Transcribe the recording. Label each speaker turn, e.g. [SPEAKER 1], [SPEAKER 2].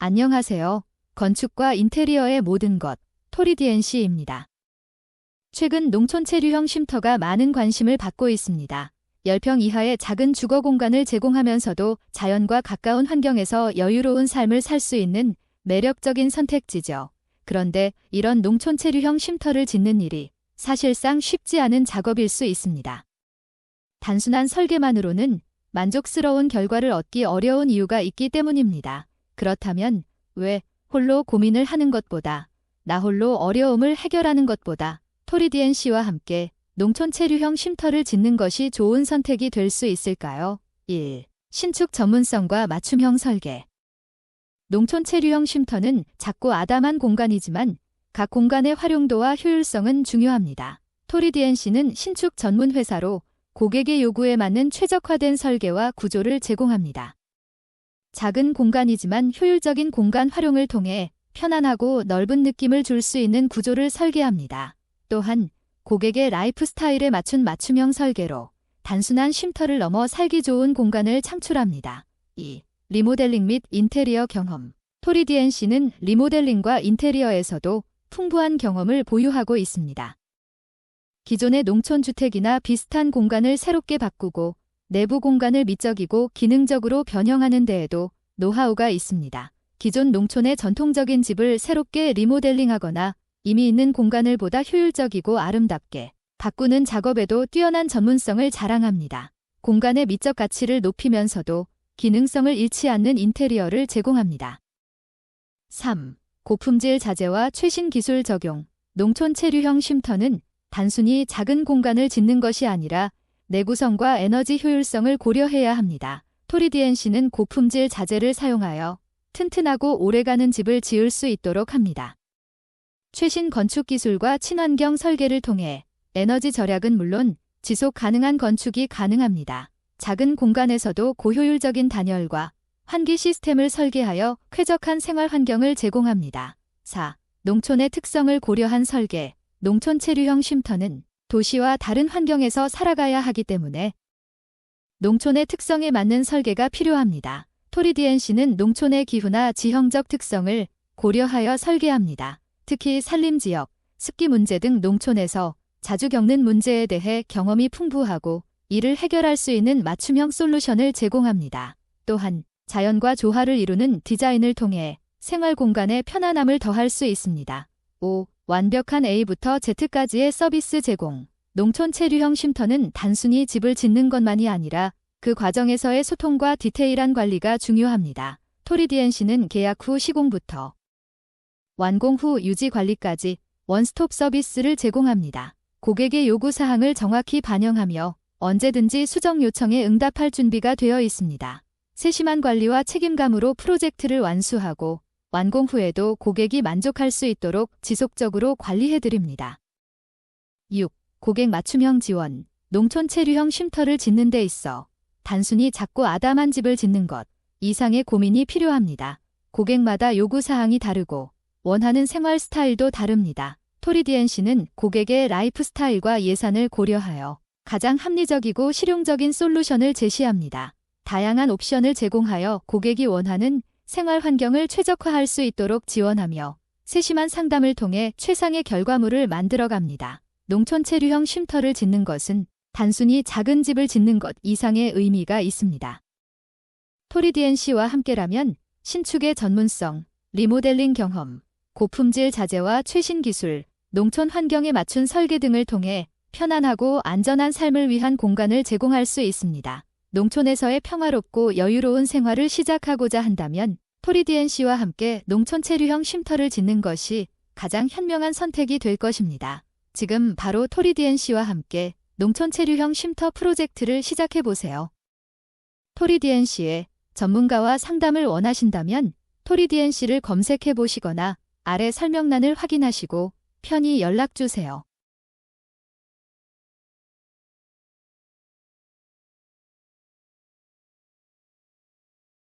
[SPEAKER 1] 안녕하세요. 건축과 인테리어의 모든 것, 토리디엔시입니다. 최근 농촌 체류형 쉼터가 많은 관심을 받고 있습니다. 10평 이하의 작은 주거 공간을 제공하면서도 자연과 가까운 환경에서 여유로운 삶을 살 수 있는 매력적인 선택지죠. 그런데 이런 농촌 체류형 쉼터를 짓는 일이 사실상 쉽지 않은 작업일 수 있습니다. 단순한 설계만으로는 만족스러운 결과를 얻기 어려운 이유가 있기 때문입니다. 그렇다면 왜 홀로 고민을 하는 것보다 나 홀로 어려움을 해결하는 것보다 토리디엔 씨와 함께 농촌 체류형 쉼터를 짓는 것이 좋은 선택이 될 수 있을까요? 1. 신축 전문성과 맞춤형 설계. 농촌 체류형 쉼터는 작고 아담한 공간이지만 각 공간의 활용도와 효율성은 중요합니다. 토리디엔 씨는 신축 전문 회사로 고객의 요구에 맞는 최적화된 설계와 구조를 제공합니다. 작은 공간이지만 효율적인 공간 활용을 통해 편안하고 넓은 느낌을 줄 수 있는 구조를 설계합니다. 또한 고객의 라이프 스타일에 맞춘 맞춤형 설계로 단순한 쉼터를 넘어 살기 좋은 공간을 창출합니다. 2. 리모델링 및 인테리어 경험. 토리디엔 씨는 리모델링과 인테리어에서도 풍부한 경험을 보유하고 있습니다. 기존의 농촌주택이나 비슷한 공간을 새롭게 바꾸고 내부 공간을 미적이고 기능적으로 변형하는 데에도 노하우가 있습니다. 기존 농촌의 전통적인 집을 새롭게 리모델링하거나 이미 있는 공간을 보다 효율적이고 아름답게 바꾸는 작업에도 뛰어난 전문성을 자랑합니다. 공간의 미적 가치를 높이면서도 기능성을 잃지 않는 인테리어를 제공합니다. 3. 고품질 자재와 최신 기술 적용. 농촌 체류형 쉼터는 단순히 작은 공간을 짓는 것이 아니라 내구성과 에너지 효율성을 고려해야 합니다. 토리디엔씨는 고품질 자재를 사용하여 튼튼하고 오래가는 집을 지을 수 있도록 합니다. 최신 건축 기술과 친환경 설계를 통해 에너지 절약은 물론 지속 가능한 건축이 가능합니다. 작은 공간에서도 고효율적인 단열과 환기 시스템을 설계하여 쾌적한 생활 환경을 제공합니다. 4. 농촌의 특성을 고려한 설계. 농촌 체류형 쉼터는 도시와 다른 환경에서 살아가야 하기 때문에 농촌의 특성에 맞는 설계가 필요합니다. 토리디엔씨는 농촌의 기후나 지형적 특성을 고려하여 설계합니다. 특히 산림지역, 습기 문제 등 농촌에서 자주 겪는 문제에 대해 경험이 풍부하고 이를 해결할 수 있는 맞춤형 솔루션을 제공합니다. 또한 자연과 조화를 이루는 디자인을 통해 생활 공간에 편안함을 더할 수 있습니다. 5. 완벽한 A부터 Z까지의 서비스 제공. 농촌 체류형 쉼터는 단순히 집을 짓는 것만이 아니라 그 과정에서의 소통과 디테일한 관리가 중요합니다. 토리디엔씨는 계약 후 시공부터 완공 후 유지 관리까지 원스톱 서비스를 제공합니다. 고객의 요구 사항을 정확히 반영하며 언제든지 수정 요청에 응답할 준비가 되어 있습니다. 세심한 관리와 책임감으로 프로젝트를 완수하고 완공 후에도 고객이 만족할 수 있도록 지속적으로 관리해드립니다. 6. 고객 맞춤형 지원. 농촌 체류형 쉼터를 짓는 데 있어 단순히 작고 아담한 집을 짓는 것 이상의 고민이 필요합니다. 고객마다 요구 사항이 다르고 원하는 생활 스타일도 다릅니다. 토리디엔씨는 고객의 라이프 스타일과 예산을 고려하여 가장 합리적이고 실용적인 솔루션을 제시합니다. 다양한 옵션을 제공하여 고객이 원하는 생활 환경을 최적화할 수 있도록 지원하며 세심한 상담을 통해 최상의 결과물을 만들어갑니다. 농촌 체류형 쉼터를 짓는 것은 단순히 작은 집을 짓는 것 이상의 의미가 있습니다. 토리디엔 씨와 함께라면 신축의 전문성, 리모델링 경험, 고품질 자재와 최신 기술, 농촌 환경에 맞춘 설계 등을 통해 편안하고 안전한 삶을 위한 공간을 제공할 수 있습니다. 농촌에서의 평화롭고 여유로운 생활을 시작하고자 한다면 토리디엔 씨와 함께 농촌 체류형 쉼터를 짓는 것이 가장 현명한 선택이 될 것입니다. 지금 바로 토리디엔 씨와 함께 농촌 체류형 쉼터 프로젝트를 시작해 보세요. 토리디엔 씨의 전문가와 상담을 원하신다면 토리디엔 씨를 검색해 보시거나 아래 설명란을 확인하시고 편히 연락 주세요.